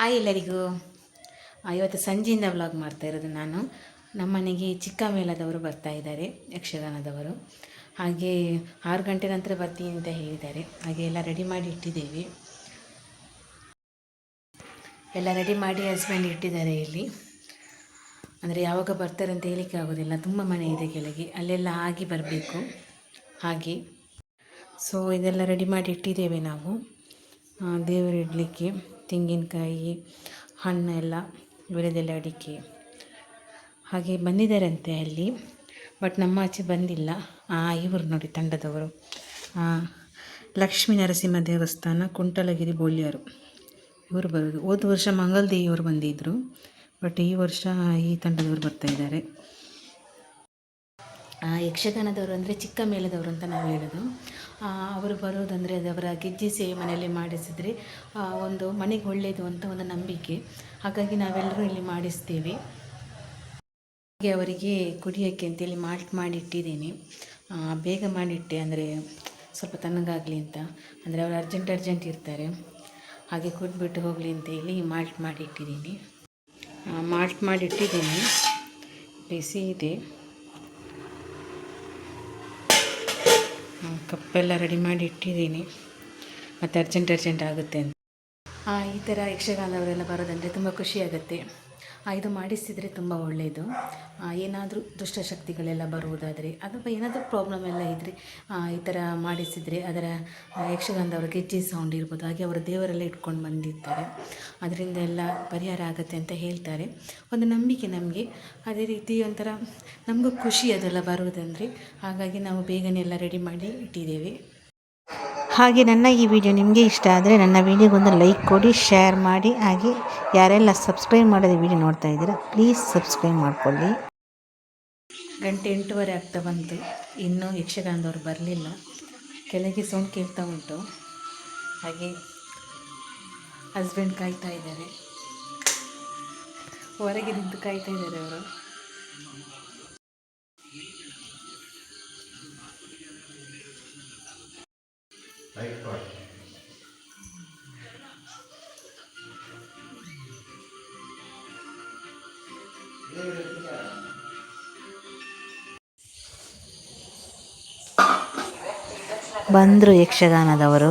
Hi ಎಲ್ಲರಿಗೂ. ಇವತ್ತು ಸಂಜೆಯಿಂದ ವ್ಲಾಗ್ ಮಾಡ್ತಾ ಇರೋದು ನಾನು. ನಮ್ಮ ಮನೆಗೆ ಚಿಕ್ಕ ಮೇಳದವರು ಬರ್ತಾ ಇದ್ದಾರೆ, ಯಕ್ಷಗಾನದವರು. ಹಾಗೆ ಆರು ಗಂಟೆ ನಂತರ ಬರ್ತೀನಿ ಅಂತ ಹೇಳಿದ್ದಾರೆ. ಹಾಗೆ ಎಲ್ಲ ರೆಡಿ ಮಾಡಿ ಇಟ್ಟಿದ್ದೀವಿ. ಎಲ್ಲ ರೆಡಿ ಮಾಡಿ ಹಸ್ಬೆಂಡ್ ಇಟ್ಟಿದ್ದಾರೆ ಇಲ್ಲಿ. ಅಂದರೆ ಯಾವಾಗ ಬರ್ತಾರೆ ಅಂತ ಹೇಳಿಕ್ಕೆ ಆಗೋದಿಲ್ಲ. ತುಂಬ ಮನೆ ಇದೆ ಕೆಳಗೆ. ಅಲ್ಲೆಲ್ಲ ಆಗಿ ಬರಬೇಕು. ಹಾಗೆ. ಸೊ ಇದೆಲ್ಲ ರೆಡಿ ಮಾಡಿ ಇಟ್ಟಿದ್ದೇವೆ ನಾವು. ದೇವರಿಡಲಿಕ್ಕೆ ತೆಂಗಿನಕಾಯಿ ಹಣ್ಣು ಎಲ್ಲ ವಿಳೆದೆಲೆ ಅಡಿಕೆ ಹಾಗೆ ಬಂದಿದ್ದಾರಂತೆ ಅಲ್ಲಿ. ಬಟ್ ನಮ್ಮ ಆಚೆ ಬಂದಿಲ್ಲ. ಆ, ಇವರು ನೋಡಿ ತಂಡದವರು. ಲಕ್ಷ್ಮೀ ನರಸಿಂಹ ದೇವಸ್ಥಾನ ಕುಂಟಲಗಿರಿ ಬೋಳ್ಯಾರು ಇವರು ಬರೋದು. ಹೋದ ವರ್ಷ ಮಂಗಲ್ದೇವಿಯವರು ಬಂದಿದ್ದರು ಬಟ್ ಈ ವರ್ಷ ಈ ತಂಡದವರು ಬರ್ತಾ ಇದ್ದಾರೆ. ಆ, ಯಕ್ಷಗಾನದವರು ಅಂದರೆ ಚಿಕ್ಕ ಮೇಲದವರು ಅಂತ ನಾವು ಹೇಳೋದು. ಅವರು ಬರೋದಂದರೆ ಅವರ ಗೆಜ್ಜೆ ಸೇವೆ ಮನೆಯಲ್ಲಿ ಮಾಡಿಸಿದರೆ ಒಂದು ಮನೆಗೆ ಒಳ್ಳೆಯದು ಅಂತ ಒಂದು ನಂಬಿಕೆ. ಹಾಗಾಗಿ ನಾವೆಲ್ಲರೂ ಇಲ್ಲಿ ಮಾಡಿಸ್ತೀವಿ. ಹಾಗೆ ಅವರಿಗೆ ಕುಡಿಯೋಕ್ಕೆ ಅಂತೇಳಿ ಮಾಲ್ಟ್ ಮಾಡಿ ಇಟ್ಟಿದ್ದೀನಿ ಆ, ಬೇಗ ಮಾಡಿಟ್ಟೆ ಅಂದರೆ ಸ್ವಲ್ಪ ತಣ್ಣಗಾಗಲಿ ಅಂತ. ಅಂದರೆ ಅವರು ಅರ್ಜೆಂಟ್ ಅರ್ಜೆಂಟ್ ಇರ್ತಾರೆ. ಹಾಗೆ ಕುಡ್ಬಿಟ್ಟು ಹೋಗಲಿ ಅಂತೇಳಿ ಮಾಲ್ಟ್ ಮಾಡಿ ಇಟ್ಟಿದ್ದೀನಿ ಮಾಲ್ಟ್ ಮಾಡಿಟ್ಟಿದ್ದೀನಿ. ಬಿಸಿ ಇದೆ. ಕಪ್ಪೆಲ್ಲ ರೆಡಿ ಮಾಡಿ ಇಟ್ಟಿದ್ದೀನಿ. ಮತ್ತು ಅರ್ಜೆಂಟ್ ಅರ್ಜೆಂಟ್ ಆಗುತ್ತೆ ಅಂತ. ಈ ಥರ ಯಕ್ಷಗಾನವರೆಲ್ಲ ಬರೋದಂದರೆ ತುಂಬ ಖುಷಿಯಾಗುತ್ತೆ. ಇದು ಮಾಡಿಸಿದರೆ ತುಂಬ ಒಳ್ಳೆಯದು ಏನಾದರೂ ದುಷ್ಟಶಕ್ತಿಗಳೆಲ್ಲ ಬರುವುದಾದರೆ ಅಥವಾ ಏನಾದರೂ ಪ್ರಾಬ್ಲಮ್ ಎಲ್ಲ ಇದ್ದರೆ ಈ ಥರ ಮಾಡಿಸಿದರೆ ಅದರ ಯಕ್ಷಗಾನದವರ ಗೆಜ್ಜೆ ಸೌಂಡ್ ಇರ್ಬೋದು, ಹಾಗೆ ಅವರು ದೇವರೆಲ್ಲ ಇಟ್ಕೊಂಡು ಬಂದಿರ್ತಾರೆ. ಅದರಿಂದ ಎಲ್ಲ ಪರಿಹಾರ ಆಗುತ್ತೆ ಅಂತ ಹೇಳ್ತಾರೆ. ಒಂದು ನಂಬಿಕೆ ನಮಗೆ. ಅದೇ ರೀತಿ ಒಂಥರ ನಮಗೂ ಖುಷಿ ಅದೆಲ್ಲ ಬರುವುದಂದರೆ, ಹಾಗಾಗಿ ನಾವು ಬೇಗನೆ ಎಲ್ಲ ರೆಡಿ ಮಾಡಿ ಇಟ್ಟಿದ್ದೇವೆ. ಹಾಗೆ ನನ್ನ ಈ ವಿಡಿಯೋ ನಿಮಗೆ ಇಷ್ಟ ಆದರೆ ನನ್ನ ವಿಡಿಯೋಗೊಂದು ಲೈಕ್ ಕೊಡಿ ಶೇರ್ ಮಾಡಿ, ಹಾಗೆ ಯಾರೆಲ್ಲ ಸಬ್ಸ್ಕ್ರೈಬ್ ಮಾಡದೆ ವಿಡಿಯೋ ನೋಡ್ತಾ ಇದ್ದೀರಾ ಪ್ಲೀಸ್ ಸಬ್ಸ್ಕ್ರೈಬ್ ಮಾಡಿಕೊಳ್ಳಿ. ಗಂಟೆ ಎಂಟೂವರೆ ಆಗ್ತಾ ಬಂತು. ಇನ್ನೂ ಯಕ್ಷಗಾನದವ್ರು ಬರಲಿಲ್ಲ. ಕೆಳಗೆ ಸೌಂಡ್ ಕೇಳ್ತಾ ಉಂಟು. ಹಾಗೆ ಹಸ್ಬೆಂಡ್ ಕಾಯ್ತಾ ಇದ್ದಾರೆ. ಹೊರಗೆ ನಿಂತು ಕಾಯ್ತಾ ಇದ್ದಾರೆ ಅವರು. ಬಂದರು ಯಕ್ಷಗಾನದವರು.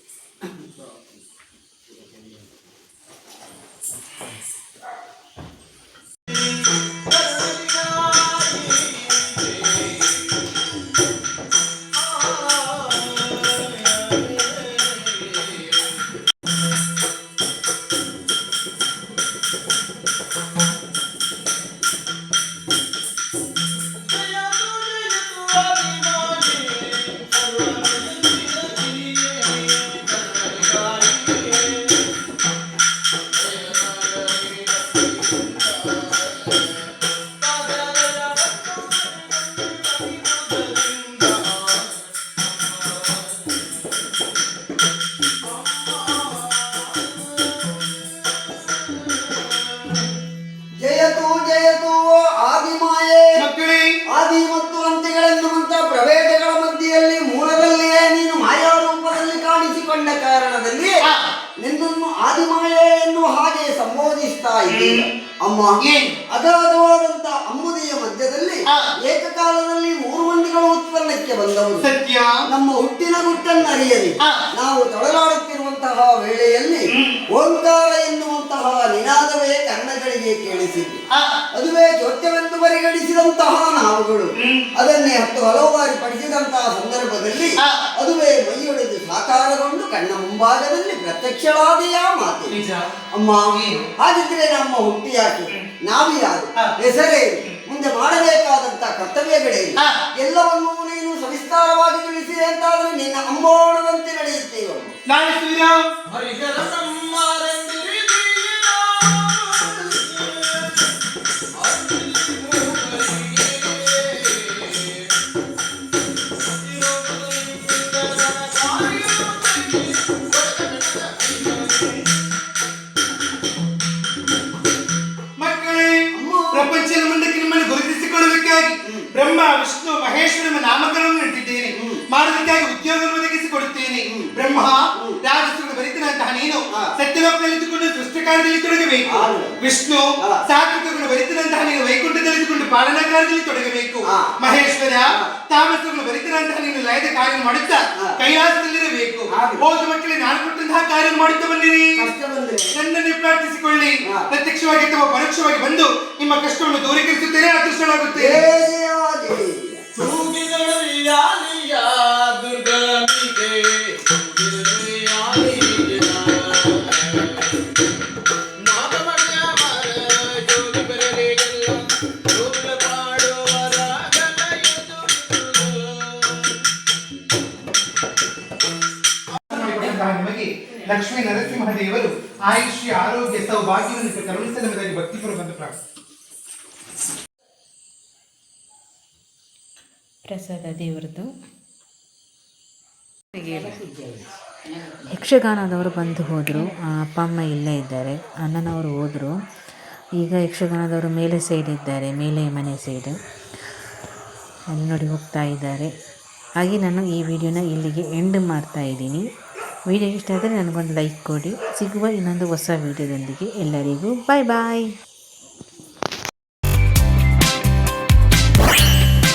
ನಿನ್ನನ್ನು ಆದಿಮಾಯೆ ಎನ್ನುವ ಹಾಗೆ ಸಂಬೋಧಿಸ್ತಾ ಇದ್ದೀಯ ಅಮ್ಮ? ಅಗಾಧವಾದಂತ ಅಮ್ಮುದಿಯ ಮಧ್ಯದಲ್ಲಿ ಏಕಕಾಲದಲ್ಲಿ ಮೂರು ಮಂದಿಗಳು ಉತ್ಪನ್ನಕ್ಕೆ ಬಂದವರು ಸತ್ಯ. ನಮ್ಮ ಹುಟ್ಟಿನ ಗುಟ್ಟನ್ನು ಅರಿಯಲಿ. ನಾವು ತೊಡಲಾಡುತ್ತಿರುವಂತಹ ವೇಳೆಯಲ್ಲಿ ಓಂಕಾರ ಎನ್ನುವಂತಹ ನಿನಾದವೇ ಕನ್ನಡಗಳಿಗೆ ಕೇಳಿಸಿದ್ವಿ. ಆ, ಅದುವೇ ಚೋಟ್ಯವೆಂದು ಪರಿಗಣಿಸಿದಂತಹ ನಾವುಗಳು. ಅದನ್ನೇ ಹತ್ತು ಹಲವು ಬಾರಿ ಪಡಿಸಿದಂತಹ ಸಂದರ್ಭದಲ್ಲಿ ಆ. ಕಣ್ಣ ಮುಂಭಾಗದಲ್ಲಿ ಪ್ರತ್ಯಕ್ಷವಾದೆಯ ಮಾತು? ಅಮ್ಮ ಹಾಗಿದ್ರೆ ನಮ್ಮ ಹುಟ್ಟಿ ಯಾಕೆ? ನಾವು ಯಾರು? ಹೆಸರೇ? ಮುಂದೆ ಮಾಡಬೇಕಾದಂತ ಕರ್ತವ್ಯಗಳೇ? ಎಲ್ಲವನ್ನೂ ನೀನು ಸವಿಸ್ತಾರವಾಗಿ ತಿಳಿಸಿ ಅಂತಾದ್ರೆ ನಿನ್ನ ಅಂಬೋಣದಂತೆ ನಡೆಯುತ್ತೇವೆ. ಬ್ರಹ್ಮ ವಿಷ್ಣು ಮಹೇಶ್ವರನ ನಾಮಕರಣವನ್ನು ಇಟ್ಟಿದ್ದೇನೆ. ಮಾಡುವುದಕ್ಕಾಗಿ ಉದ್ಯೋಗವನ್ನು ಒದಗಿಸಿಕೊಡುತ್ತೇನೆ. ಬ್ರಹ್ಮ ರಾಜಸುಗಳ ಭರಿತನಂತಹ ನೀನು ಸತ್ಯಲೋಕದಲ್ಲಿದ್ದುಕೊಂಡು ಸತ್ಯಲೋಕದಲ್ಲಿ ಇದ್ದುಕೊಂಡು ಸೃಷ್ಟಿ ಕಾರ್ಯದಲ್ಲಿ ತೊಡಗಬೇಕು. ವಿಷ್ಣು ಹಾ. ಸಾತ್ವಿಕಗಳು ಬರಿತನಂತಹ ನೀನು ವೈಕುಂಠದಲ್ಲಿ ಇದ್ದುಕೊಂಡು ಪಾಲನಾ ಕಾರ್ಯದಲ್ಲಿ ತೊಡಗಬೇಕು. ಮಹೇಶ್ವರ ತಾಮಸಗಳು ಭರಿತನಂತಹ ನೀನು ಲಯದ ಕಾರ್ಯ ಮಾಡುತ್ತಾ. ಕೈಲಾಸದಲ್ಲಿರಬೇಕು. ಹೋದ ಮಕ್ಕಳಿಗೆ ನಾನು ಕೊಟ್ಟಂತಹ ಕಾರ್ಯ ಮಾಡುತ್ತಾ ಬಂದಿರಿ. ನನ್ನನ್ನು ಪ್ರಾರ್ಥಿಸಿಕೊಳ್ಳಿ. ಪ್ರತ್ಯಕ್ಷವಾಗಿ ಅಥವಾ ಪರೋಕ್ಷವಾಗಿ ಬಂದು ನಿಮ್ಮ ಕಷ್ಟವನ್ನು ದೂರೀಕರಿಸುತ್ತೇನೆ ಅದೃಷ್ಟವಾಗುತ್ತೇನೆ ನಿಮಗೆ ಲಕ್ಷ್ಮೀ ನರಸಿಂಹದೇವರು ಆಯುಷ್ಯ, ಆರೋಗ್ಯ, ಸೌಭಾಗ್ಯವನ್ನು ಭಕ್ತಿ ಭಕ್ತಿಪೂರ್ವಕ ಪ್ರಾರ್ಥನೆ ಪ್ರಸಾದ ದೇವರದು. ಯಕ್ಷಗಾನದವರು ಬಂದು ಹೋದರು ಅಪ್ಪ, ಅಮ್ಮ ಇಲ್ಲೇ ಇದ್ದಾರೆ, ಅಣ್ಣನವರು ಹೋದರು. ಈಗ ಯಕ್ಷಗಾನದವರು ಮೇಲೆ ಸೈಡ್ ಇದ್ದಾರೆ, ಮೇಲೆ ಮನೆ ಸೈಡು ಅಲ್ಲಿ ನೋಡಿ ಹೋಗ್ತಾ ಇದ್ದಾರೆ. ಹಾಗೆ ನಾನು ಈ ವಿಡಿಯೋನ ಇಲ್ಲಿಗೆ ಎಂಡ್ ಮಾಡ್ತಾ ಇದ್ದೀನಿ. ವಿಡಿಯೋ ಇಷ್ಟ ಆದರೆ ನನಗೊಂದು ಲೈಕ್ ಕೊಡಿ. ಸಿಗುವ ಇನ್ನೊಂದು ಹೊಸ ವಿಡಿಯೋದೊಂದಿಗೆ ಎಲ್ಲರಿಗೂ ಬಾಯ್ ಬಾಯ್